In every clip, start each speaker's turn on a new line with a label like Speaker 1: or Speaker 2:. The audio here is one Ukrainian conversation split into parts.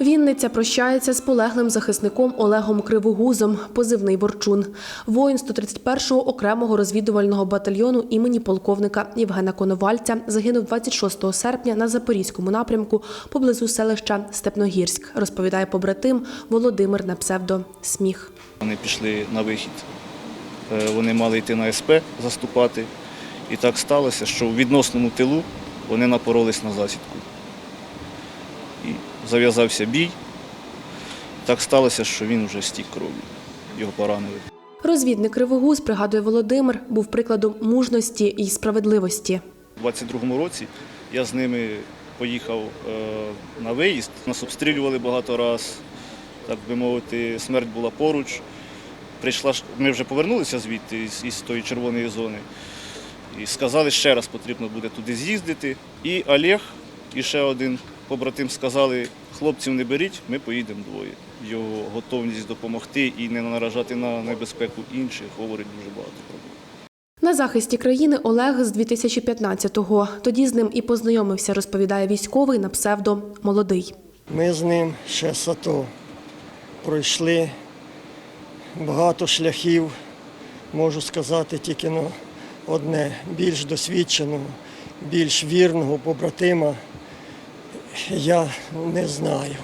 Speaker 1: Вінниця прощається з полеглим захисником Олегом Кривогузом, позивний Борчун. Воїн 131-го окремого розвідувального батальйону імені полковника Євгена Коновальця загинув 26 серпня на Запорізькому напрямку поблизу селища Степногірськ, розповідає побратим Володимир на псевдо Сміх.
Speaker 2: Вони пішли на вихід. Е, Вони мали йти на СП заступати. І так сталося, що в відносному тилу вони напоролись на засідку. Зав'язався бій. Так сталося, що він вже стік кров'ю. Його поранили.
Speaker 1: Розвідник Кривогуз, пригадує Володимир, був прикладом мужності і справедливості.
Speaker 2: У 22-му році я з ними поїхав е, на виїзд. Нас обстрілювали багато разів, так би мовити, смерть була поруч. Прийшла, ми вже повернулися звідти із, із тої червоної зони. І сказали, ще раз потрібно буде туди з'їздити. І Олег, і ще один побратим сказали, хлопців не беріть, ми поїдемо двоє. Його готовність допомогти і не наражати на небезпеку інших говорить дуже багато про це.
Speaker 1: На захисті країни Олег з 2015-го. Тоді з ним і познайомився, розповідає військовий на псевдо Молодий.
Speaker 3: Ми з ним ще з АТО пройшли багато шляхів, можу сказати тільки ну, одне, більш досвідченого, більш вірного побратима я не знаю.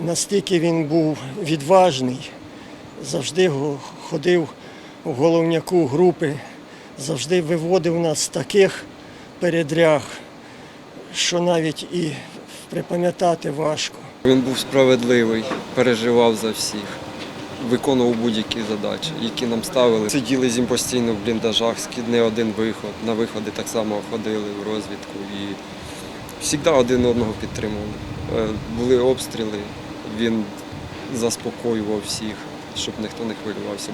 Speaker 3: Настільки він був відважний, завжди ходив у головняку групи, завжди виводив нас з таких передряг, що навіть і припам'ятати важко.
Speaker 4: Він був справедливий, переживав за всіх, виконував будь-які задачі, які нам ставили. Сиділи з ним постійно в бліндажах, скид не один виход. На виходи так само ходили в розвідку і завжди один одного підтримували. Е, Були обстріли, він заспокоював всіх, щоб ніхто не хвилювався.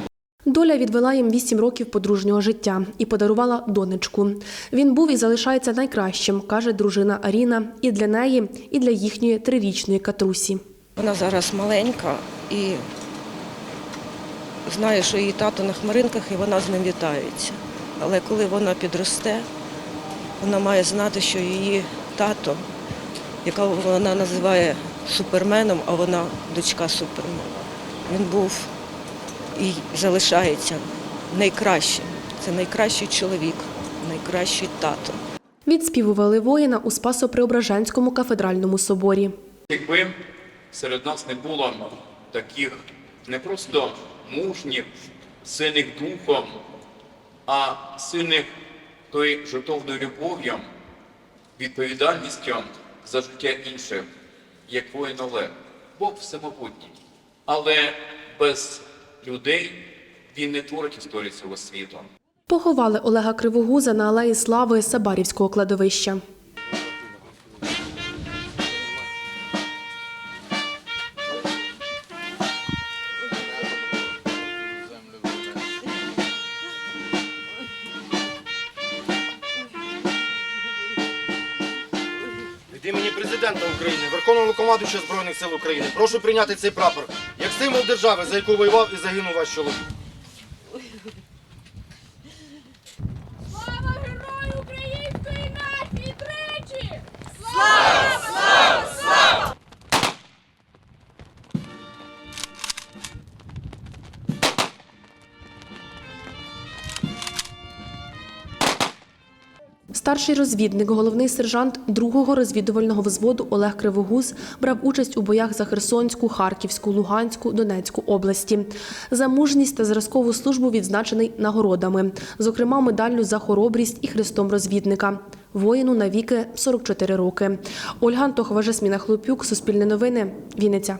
Speaker 1: Доля відвела їм 8 років подружнього життя і подарувала донечку. Він був і залишається найкращим, каже дружина Аріна, і для неї, і для їхньої трирічної катрусі.
Speaker 5: Вона зараз маленька і знає, що її тато на хмаринках і вона з ним вітається. Але коли вона підросте, вона має знати, що її тато, яка вона називає суперменом, а вона дочка супермена, він був і залишається найкращим. Це найкращий чоловік, найкращий тато.
Speaker 1: Відспівували воїна у Спасо-Преображенському кафедральному соборі.
Speaker 6: Якби серед нас не було таких не просто мужніх, сильних духом, а сильних тою жертовною любов'ю, відповідальністю за життя інших, як воїн. Бог всемогутній. Але без людей він не творить історію цього світу.
Speaker 1: Поховали Олега Кривогуза на алеї Слави Сабарівського кладовища.
Speaker 7: Президента України, Верховного командуюча Збройних сил України, прошу прийняти цей прапор як символ держави, за яку воював і загинув ваш чоловік.
Speaker 1: Старший розвідник, головний сержант другого розвідувального взводу Олег Кривогуз брав участь у боях за Херсонську, Харківську, Луганську, Донецьку області. За мужність та зразкову службу відзначений нагородами, зокрема медаллю за хоробрість і хрестом розвідника. Воїну на віки 44 роки. Ольга Антохова, Жасміна Хлопюк, Суспільне новини, Вінниця.